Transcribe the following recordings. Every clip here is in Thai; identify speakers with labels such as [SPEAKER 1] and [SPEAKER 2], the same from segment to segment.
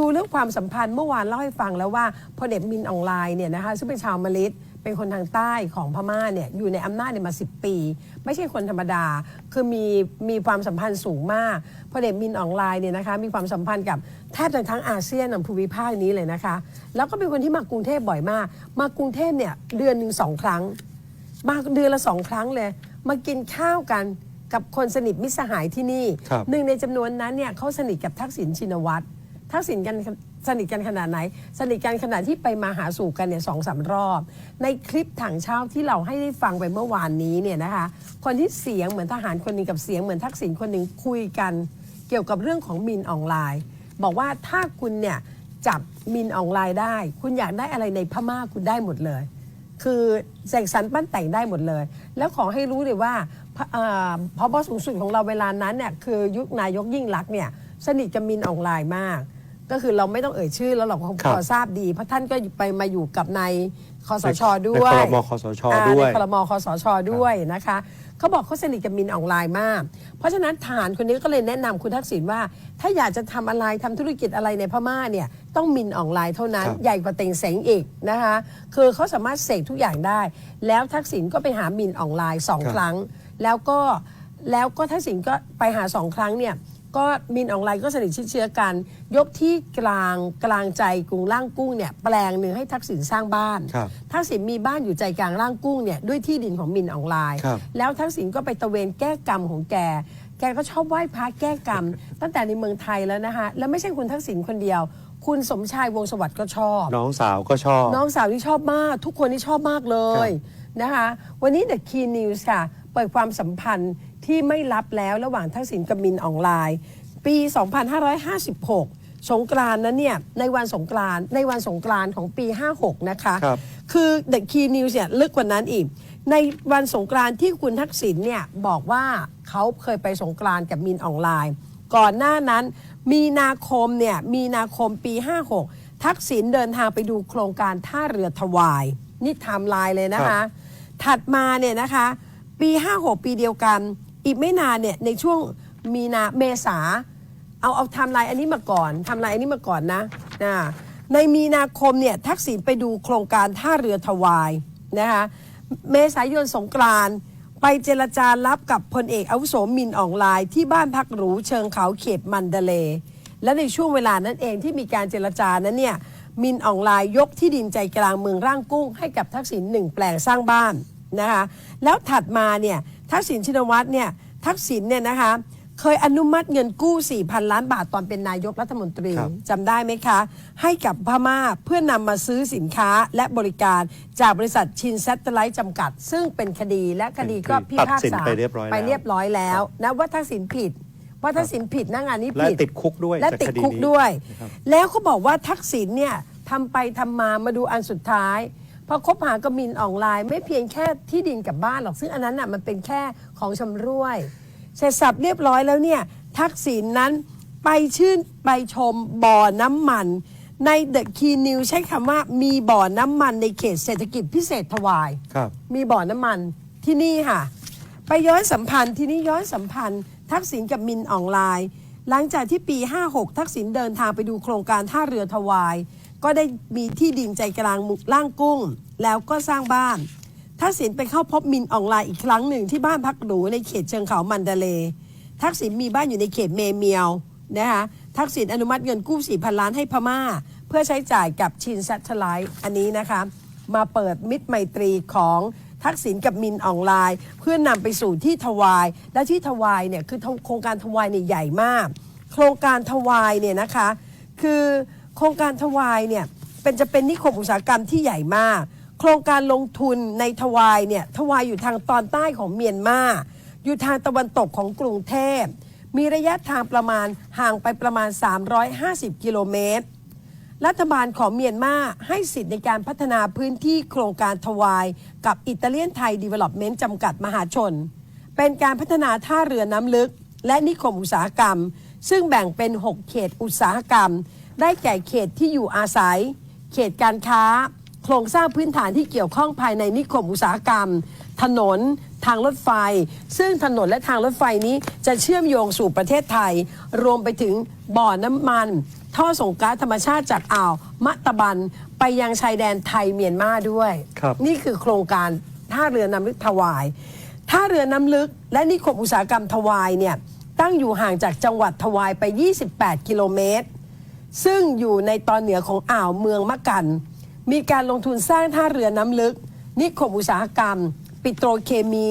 [SPEAKER 1] ดูเรื่องความสัมพันธ์เมื่อวานเล่าให้ฟังแล้วว่าพลเอกมินอองไลน์เนี่ยนะคะซึ่งเป็นชาวมะลิดเป็นคนทางใต้ของพม่าเนี่ยอยู่ในอำนาจเนี่ยมา 10 ปี ไม่ใช่คนธรรมดา คือมีมีความสัมพันธ์สูงมากพลเอกมินอองไลน์เนี่ยนะคะมีความสัมพันธ์กับแทบจะทั้งอาเซียนในภูมิภาคนี้เลยนะคะ แล้วก็เป็นคนที่มากรุงเทพบ่อยมาก มากรุงเทพเนี่ยเดือนหนึ่งสองครั้ง มาเดือนละสองครั้งเลย มากินข้าวกันกับคนสนิทมิตรสหายที่นี่
[SPEAKER 2] ครับ
[SPEAKER 1] หนึ่งในจำนวนนั้นเนี่ยเขาสนิทกับทักษิณชินวัตร ทักษิณกันสนิทกันขนาดไหน สนิทกันขนาดที่ไปมาหาสู่กันเนี่ยสองสามรอบ ในคลิปถังเช่าที่เราให้ได้ฟังไปเมื่อวานนี้เนี่ยนะคะ คนที่เสียงเหมือนทหารคนหนึ่งกับเสียงเหมือนทักษิณคนหนึ่งคุยกัน เกี่ยวกับเรื่องของมินออนไลน์ บอกว่าถ้าคุณเนี่ยจับมินออนไลน์ได้ คุณอยากได้อะไรในพม่าคุณได้หมดเลย คือแสกสรรปั้นแต่งได้หมดเลย แล้วขอให้รู้เลยว่าพระเอ่อสูงสุดของเราเวลานั้นเนี่ยคือยุคนายกยิ่งรักษณ์เนี่ยสนิทกับมินออนไลน์มาก ก็คือเราไม่ต้องเอ่ยชื่อแล้วเราก็
[SPEAKER 2] ครับ
[SPEAKER 1] พอทราบดี เพราะท่านก็ไปมาอยู่กับในคอสช
[SPEAKER 2] ใน
[SPEAKER 1] ด้วย
[SPEAKER 2] ในครมคสช
[SPEAKER 1] อ่า
[SPEAKER 2] ด้วย
[SPEAKER 1] ในครมคสชด้วยนะคะเขาบอกเขาสนิทกับมินออนไลน์มาก เพราะฉะนั้นทหารคนนี้ก็เลยแนะนำคุณทักษิณว่า ถ้าอยากจะทำอะไรทำธุรกิจอะไรในพม่าเนี่ยต้องมินออนไลน์เท่านั้น
[SPEAKER 2] ครับ
[SPEAKER 1] ใหญ่กว่าเต็งเสงอีกนะคะคือเขาสามารถเสกทุกอย่างได้ แล้วทักษิณก็ไปหามินออนไลน์สอง
[SPEAKER 2] ครับ
[SPEAKER 1] ครั้ง แล้วก็แล้วก็ทักษิณก็ไปหาสองครั้งเนี่ย ก็มินออนไลน์ก็สนิทชิดเชื้อกัน ยกที่กลางกลางใจกรุงล่างกุ้งเนี่ยแปลงหนึ่งให้ทักษิณสร้างบ้าน
[SPEAKER 2] ครับ
[SPEAKER 1] ทักษิณมีบ้านอยู่ใจกลางล่างกุ้งเนี่ยด้วยที่ดินของมินออนไลน์
[SPEAKER 2] ครับ
[SPEAKER 1] แล้วทักษิณก็ไปตระเวนแก้กรรมของแก แกก็ชอบไหว้พระแก้กรรม ตั้งแต่ในเมืองไทยแล้วนะคะแล้วไม่ใช่คุณทักษิณคนเดียว คุณสมชายวงศ์สวัสดิ์ก็ชอบ
[SPEAKER 2] น้องสาวก็ชอบ
[SPEAKER 1] น้องสาวที่ชอบมาก ทุกคนที่ชอบมากเลยนะคะ วันนี้ The Key News ค่ะ เปิดความสัมพันธ์ ที่ไม่ลับแล้วระหว่างทักษิณกับมินออนไลน์ ปี 2556 สงกรานต์นั้นเนี่ยในวันสงกรานต์ในวันสงกรานต์ของปี 56 นะคะ
[SPEAKER 2] ครับ
[SPEAKER 1] คือ The Key News เนี่ยลึกกว่านั้นอีก ในวันสงกรานต์ที่คุณทักษิณเนี่ยบอกว่าเขาเคยไปสงกรานต์กับมินออนไลน์ ก่อนหน้านั้น มีนาคมเนี่ยมีนาคมปี 56 ทักษิณเดินทางไปดูโครงการท่าเรือถวาย นี่ไทม์ไลน์เลยนะคะ ถัดมาเนี่ยนะคะ ปี 56 ปีเดียวกัน อีกไม่นานเนี่ยในช่วงมีนาเมษาเอาเอาไทำลายอันนี้มาก่อนไทำลายอันนี้มาก่อนนะนะในมีนาคมเนี่ยทักษิณไปดูโครงการท่าเรือถวายนะคะเมษายนสงกรานไปเจรจารับกับพลเอกอาวุโสมินออนไลน์ที่บ้านพักหรูเชิงเขาเขตมันเดเล และในช่วงเวลานั้นเองที่มีการเจรจานั้นเนี่ยมินออนไลน์ยกที่ดินใจกลางเมืองร่างกุ้ง ให้กับทักษิณหนึ่งแปลงสร้างบ้านนะคะแล้วถัดมาเนี่ย ทักษิณชินวัตรเนี่ยทักษิณเนี่ยนะคะเคยอนุมัติเงินกู้ 4,000 ล้านบาทตอนเป็นนายกรัฐมนตรี
[SPEAKER 2] ครับ
[SPEAKER 1] จำได้ไหมคะ ให้กับพม่าเพื่อนำมาซื้อสินค้าและบริการจากบริษัทชินแซตเตอร์ไลท์จำกัด ซึ่งเป็นคดีและคดีก็พิพาก
[SPEAKER 2] ตัดสิน
[SPEAKER 1] ษา
[SPEAKER 2] ไปเรียบร้อยแล้ว
[SPEAKER 1] ไปเรียบร้อยแล้วนะว่าทักษิณผิดว่าทักษิณผิดนะงานนี้
[SPEAKER 2] และ
[SPEAKER 1] ผิด
[SPEAKER 2] ติดคุกด้วย
[SPEAKER 1] และ
[SPEAKER 2] จาก
[SPEAKER 1] ติด
[SPEAKER 2] คดี
[SPEAKER 1] คุก
[SPEAKER 2] นี้
[SPEAKER 1] ด้วย
[SPEAKER 2] นะครับ
[SPEAKER 1] แล้วเขาบอกว่าทักษิณเนี่ยทำไปทำมามาดูอันสุดท้าย พอคบหากับมินออนไลน์ไม่เพียงแค่ที่ดินกับบ้านหรอกซึ่งอันนั้นน่ะมันเป็นแค่ของชำร่วยเสร็จสับเรียบร้อยแล้วเนี่ยทักษิณนั้นไปชื่นไปชมบ่อน้ำมัน ในเดอะคีนิวใช้คำว่ามีบ่อน้ำมันในเขตเศรษฐกิจพิเศษทวาย
[SPEAKER 2] ครับ
[SPEAKER 1] มีบ่อน้ำมันที่นี่ค่ะ ไปย้อนสัมพันธ์ที่นี่ย้อนสัมพันธ์ ทักษิณกับมินออนไลน์หลังจากที่ปี 56 ทักษิณเดินทางไปดูโครงการท่าเรือทวาย ก็ได้มีที่ดินใจกลางมุกล่างกุ้ง แล้วก็สร้างบ้านทักษิณไปเข้าพบมินออนไลน์อีกครั้งหนึ่งที่บ้านพักหรูในเขตเชิงเขามันเดเล ทักษิณมีบ้านอยู่ในเขตเมเมียวนะคะทักษิณอนุมัติเงินกู้4,000ล้านให้พม่า เพื่อใช้จ่ายกับชินซัตเทไลท์อันนี้นะคะมาเปิดมิตรไมตรีของทักษิณกับมินออนไลน์ เพื่อนำไปสู่ที่ทวาย และที่ทวายเนี่ยคือโครงการทวายเนี่ยใหญ่มาก โครงการทวายเนี่ยนะคะคือ โครงการทวายเนี่ยเป็นจะเป็นนิคมอุตสาหกรรมที่ใหญ่มาก โครงการลงทุนในทวายเนี่ยทวายอยู่ทางตอนใต้ของเมียนมาอยู่ทางตะวันตกของกรุงเทพ มีระยะทางประมาณห่างไปประมาณ 350 กิโลเมตร รัฐบาลของเมียนมาให้สิทธิ์ในการพัฒนาพื้นที่โครงการทวาย กับอิตาเลียนไทยดีเวล็อปเมนต์จำกัดมหาชน เป็นการพัฒนาท่าเรือน้ำลึก และนิคมอุตสาหกรรม ซึ่งแบ่งเป็น 6 เขตอุตสาหกรรม ได้แก่เขตที่อยู่อาศัย เขตการค้า โครงสร้างพื้นฐานที่เกี่ยวข้องภายในนิคมอุตสาหกรรม ถนน ทางรถไฟ ซึ่งถนนและทางรถไฟนี้จะเชื่อมโยงสู่ประเทศไทย รวมไปถึงบ่อน้ำมัน ท่อส่งก๊าซธรรมชาติจากอ่าวมะตะบัน ไปยังชายแดนไทยเมียนมาด้วย
[SPEAKER 2] ครับ
[SPEAKER 1] นี่คือโครงการท่าเรือน้ำลึกทวาย ท่าเรือน้ำลึกและนิคมอุตสาหกรรมทวายเนี่ยตั้งอยู่ห่างจากจังหวัดทวายไป 28 กิโลเมตร ซึ่งอยู่ในตอนเหนือของอ่าวเมืองมะกัน มีการลงทุนสร้างท่าเรือน้ำลึก นิคมอุตสาหกรรม ปิโตรเคมี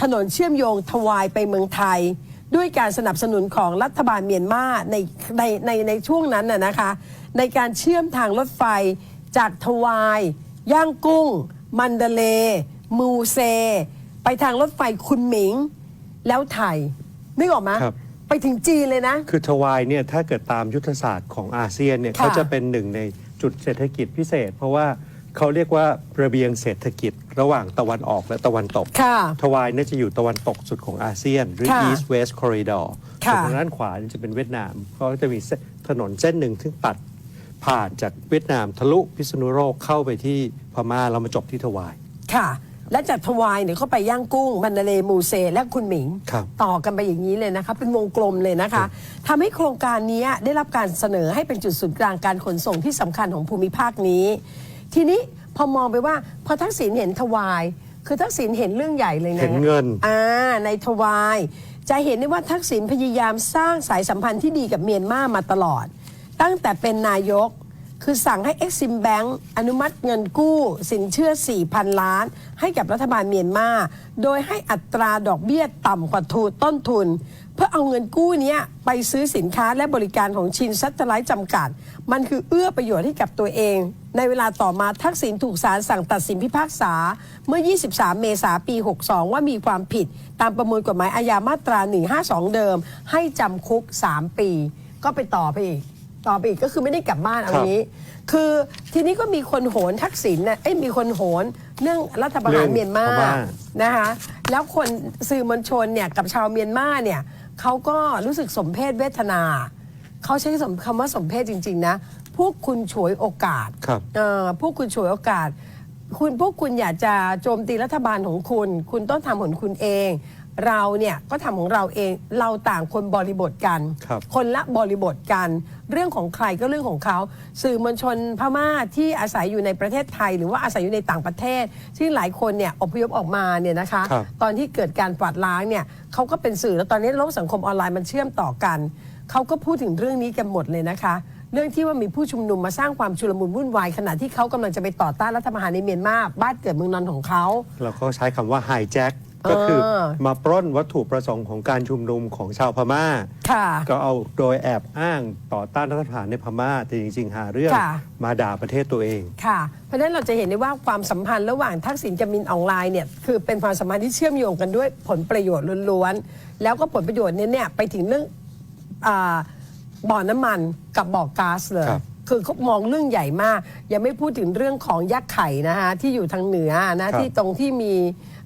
[SPEAKER 1] ถนนเชื่อมโยงทวายไปเมืองไทย ด้วยการสนับสนุนของรัฐบาลเมียนมาในในในในช่วงนั้นน่ะนะคะ ในการเชื่อมทางรถไฟจากทวาย ย่างกุ้ง มันเดเล มูเซ ไปทางรถไฟคุณหมิง แล้วไทยนึกออกไหม
[SPEAKER 2] ครับ
[SPEAKER 1] ไปถึงจีนเลยนะ
[SPEAKER 2] คือทวายเนี่ยถ้าเกิดตามยุทธศาสตร์ของอาเซียนเนี่ย
[SPEAKER 1] ค่ะ
[SPEAKER 2] เขาจะเป็นหนึ่งในจุดเศรษฐกิจพิเศษ เพราะว่าเขาเรียกว่าระเบียงเศรษฐกิจระหว่างตะวันออกและตะวันตก
[SPEAKER 1] ค่ะ
[SPEAKER 2] ทวายเนี่ยจะอยู่ตะวันตกสุดของอาเซียน หรือ
[SPEAKER 1] ค่ะ
[SPEAKER 2] East West Corridor
[SPEAKER 1] ค่ะ
[SPEAKER 2] ส่วนทางด้านขวานี่จะเป็นเวียดนามเขาก็จะมีเส้นถนนเส้นหนึ่งที่ตัดผ่านจากเวียดนามทะลุพิษณุโลกเข้าไปที่พม่าแล้วมาจบที่ทวาย
[SPEAKER 1] ค่ะ และจากทวายเนี่ยเข้าไปย่างกุ้งมันนาเลมูเซ และคุณหมิง
[SPEAKER 2] ครับ
[SPEAKER 1] ต่อกันไปอย่างนี้เลยนะคะ เป็นวงกลมเลยนะคะทำให้โครงการนี้ได้รับการเสนอให้เป็นจุดศูนย์กลางการขนส่งที่สำคัญของภูมิภาคนี้ ทีนี้พอมองไปว่าพอทักษิณเห็นทวาย คือทักษิณเห็นเรื่องใหญ่เลยนะ
[SPEAKER 2] เห็นเงิน
[SPEAKER 1] อ่าในทวาย จะเห็นได้ว่าทักษิณพยายามสร้างสายสัมพันธ์ที่ดีกับเมียนมามาตลอด ตั้งแต่เป็นนายก คือสั่งให้ Exim Bank อนุมัติเงินกู้ สินเชื่อ 4,000 ล้าน ให้กับรัฐบาลเมียนมา โดยให้อัตราดอกเบี้ยต่ำกว่าทุนต้นทุน เพื่อเอาเงินกู้นี้ไปซื้อสินค้าและบริการของชินซัตไลท์จำกัด มันคือเอื้อประโยชน์ให้กับตัวเอง ในเวลาต่อมาทักษิณถูกศาลสั่งตัดสินพิพากษา เมื่อ 23 เมษายนปี 62 ว่ามีความผิด ตามประมวลกฎหมายอาญามาตรา 152 เดิม ให้จำคุก 3 ปี ก็ไปต่อไปอีก ต่อไปอีกก็คือไม่ได้กลับบ้านเอา
[SPEAKER 2] ครับ
[SPEAKER 1] งี้ คือทีนี้ก็มีคนโหนทักษิณน่ะเอ้ยมีคนโหนเรื่องรัฐประหาร
[SPEAKER 2] เรื่อง
[SPEAKER 1] เมียนมา
[SPEAKER 2] พม่า
[SPEAKER 1] นะคะ แล้วคนสื่อมวลชนเนี่ยกับชาวเมียนมาเนี่ยเขาก็รู้สึกสมเพศเวทนา เขาใช้สมคำว่าสมเพศจริง ๆ นะ พวกคุณฉวยโอกาส
[SPEAKER 2] ครับ
[SPEAKER 1] เอ่อพวกคุณฉวยโอกาส คุณพวกคุณอยากจะโจมตีรัฐบาลของคุณ คุณต้องทำของคุณเอง เราเนี่ยก็ทำของเราเอง เราต่างคนบริบทกัน
[SPEAKER 2] ครับ
[SPEAKER 1] คนละบริบทกัน เรื่องของใครก็เรื่องของเขา สื่อมวลชนพม่าที่อาศัยอยู่ในประเทศไทย หรือว่าอาศัยอยู่ในต่างประเทศ ที่หลายคนเนี่ยอพยพออกมาเนี่ยนะคะ
[SPEAKER 2] ครับ
[SPEAKER 1] ตอนที่เกิดการกวาดล้างเนี่ยเขาก็เป็นสื่อแล้วตอนนี้โลกสังคมออนไลน์มันเชื่อมต่อกัน เขาก็พูดถึงเรื่องนี้กันหมดเลยนะคะ เรื่องที่ว่ามีผู้ชุมนุมมาสร้างความชุลมุนวุ่นวายขณะที่เขากำลังจะไปต่อต้านรัฐประหารในเมียนมาบ้านเกิดเมืองนอนของเขา
[SPEAKER 2] เราก็ใช้คำว่าไฮแจ็ค ก็คือมาปล้นวัตถุประสงค์ของการชุมนุมของชาวพม่า
[SPEAKER 1] ค่ะ
[SPEAKER 2] ก็เอาโดยแอบอ้างต่อต้านรัฐประหารในพม่าแต่จริง ๆ หาเรื่อง
[SPEAKER 1] ค่ะ
[SPEAKER 2] มาด่าประเทศตัวเอง
[SPEAKER 1] ค่ะ เพราะฉะนั้นเราจะเห็นได้ว่าความสัมพันธ์ระหว่างทักษิณกับมินออนไลน์เนี่ยคือเป็นความสัมพันธ์ที่เชื่อมโยงกันด้วยผลประโยชน์ล้วนๆ แล้วก็ผลประโยชน์เนี้เนี่ยไปถึงเรื่องอาบ่อน้ำมันกับบ่อก๊าซเลย
[SPEAKER 2] ครับ
[SPEAKER 1] คือเขามองเรื่องใหญ่มาก ยังไม่พูดถึงเรื่องของยักษ์ไข่นะคะที่อยู่ทางเหนือนะที่ตรงที่มีอ่า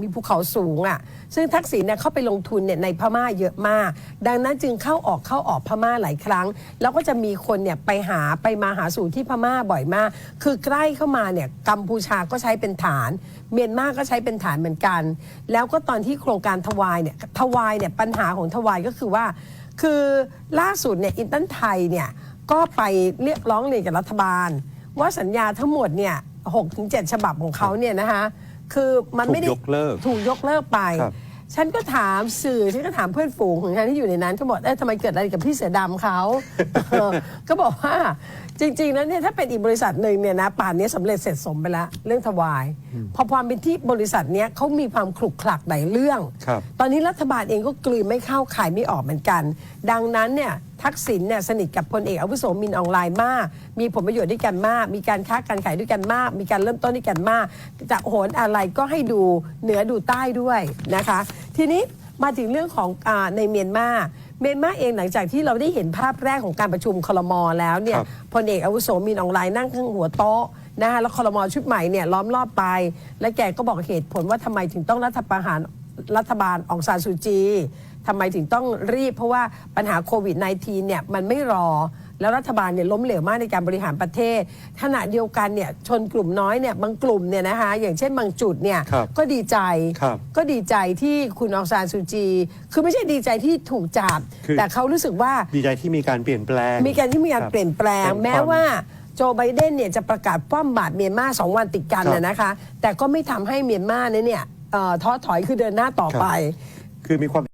[SPEAKER 1] มีภูเขาสูงอะซึ่งทักษิณเนี่ยเข้าไปลงทุนเนี่ยในพม่าเยอะมาก ดังนั้นจึงเข้าออกเข้าออกพม่าหลายครั้ง แล้วก็จะมีคนเนี่ยไปหาไปมาหาสู่ที่พม่าบ่อยมาก คือใกล้เข้ามาเนี่ยกัมพูชาก็ใช้เป็นฐาน เมียนมาก็ใช้เป็นฐานเหมือนกัน แล้วก็ตอนที่โครงการทวายเนี่ยทวายเนี่ยปัญหาของทวายก็คือว่า คือล่าสุดเนี่ยอินตันไทยเนี่ยก็ไปเรียกร้องเรียนกับรัฐบาล ว่าสัญญาทั้งหมดเนี่ยหกถึงเจ็ดฉบับของเขาเนี่ยนะคะ คือมันไม่ได้
[SPEAKER 2] ถูกยกเลิก
[SPEAKER 1] ถูกยกเลิกไป
[SPEAKER 2] ครับ
[SPEAKER 1] ฉันก็ถามสื่อฉันก็ถามเพื่อนฝูงของฉันที่อยู่ในนั้นก็บอกเอ๊ะทำไมเกิดอะไรกับพี่เสือดำเขา เออก็บอกว่าจริงๆแล้วเนี่ยถ้าเป็นอีกบริษัทหนึ่งเนี่ยนะป่านนี้สำเร็จเสร็จสมไปแล้วเรื่องถวาย พอความเป็นที่บริษัทเนี้ยเขามีความขลุกขลักหลายเรื่อง
[SPEAKER 2] ครับ
[SPEAKER 1] ตอนนี้รัฐบาลเองก็กลืนไม่เข้าขายไม่ออกเหมือนกัน ดังนั้นเนี่ย ทักษิณเนี่ยสนิทกับพลเอกอาวุโสมินออนไลน์มาก มีผลประโยชน์ด้วยกันมาก มีการค้าการขายด้วยกันมาก มีการเริ่มต้นด้วยกันมาก จะโหนอะไรก็ให้ดูเหนือดูใต้ด้วยนะคะ ทีนี้มาถึงเรื่องของอาในเมียนมาเมียนมาเองหลังจากที่เราได้เห็นภาพแรกของการประชุมคลมแล้วเนี่ย
[SPEAKER 2] ครับ
[SPEAKER 1] พลเอกอาวุโสมินออนไลน์นั่งข้างหัวโต๊ะนะคะแล้วคลมชุดใหม่เนี่ยล้อมรอบไป และแกก็บอกเหตุผลว่าทำไมถึงต้องรัฐประหารรัฐบาลองซานซูจี ทำไมถึงต้องรีบ เพราะว่าปัญหาโควิด -19 เนี่ยมันไม่รอ แล้วรัฐบาลเนี่ยล้มเหลวมากในการบริหารประเทศขณะเดียวกันเนี่ยชนกลุ่มน้อยเนี่ยบางกลุ่มเนี่ยนะคะอย่างเช่นบางจุดเนี่ย
[SPEAKER 2] ครับ
[SPEAKER 1] ก็ดีใจ
[SPEAKER 2] ครับ
[SPEAKER 1] ก็ดีใจที่คุณองซานซูจี คือไม่ใช่ดีใจที่ถูกจับ
[SPEAKER 2] คือ
[SPEAKER 1] แต่เขารู้สึกว่า
[SPEAKER 2] ดีใจที่มีการเปลี่ยนแปลง
[SPEAKER 1] มีการที่มีการ
[SPEAKER 2] ครับ
[SPEAKER 1] เปลี่ยนแปลง
[SPEAKER 2] เป็น
[SPEAKER 1] แม้
[SPEAKER 2] ความ
[SPEAKER 1] ว่าโจไบเดนเนี่ยจะประกาศคว่ำบาตรเมียนมาสองวันติดกัน
[SPEAKER 2] ครับ
[SPEAKER 1] นะนะคะ แต่ก็ไม่ทำให้เมียนมาเนี่ยเนี่ยเอ่อท้อถอยคือเดินหน้าต่อไป
[SPEAKER 2] คือมีความ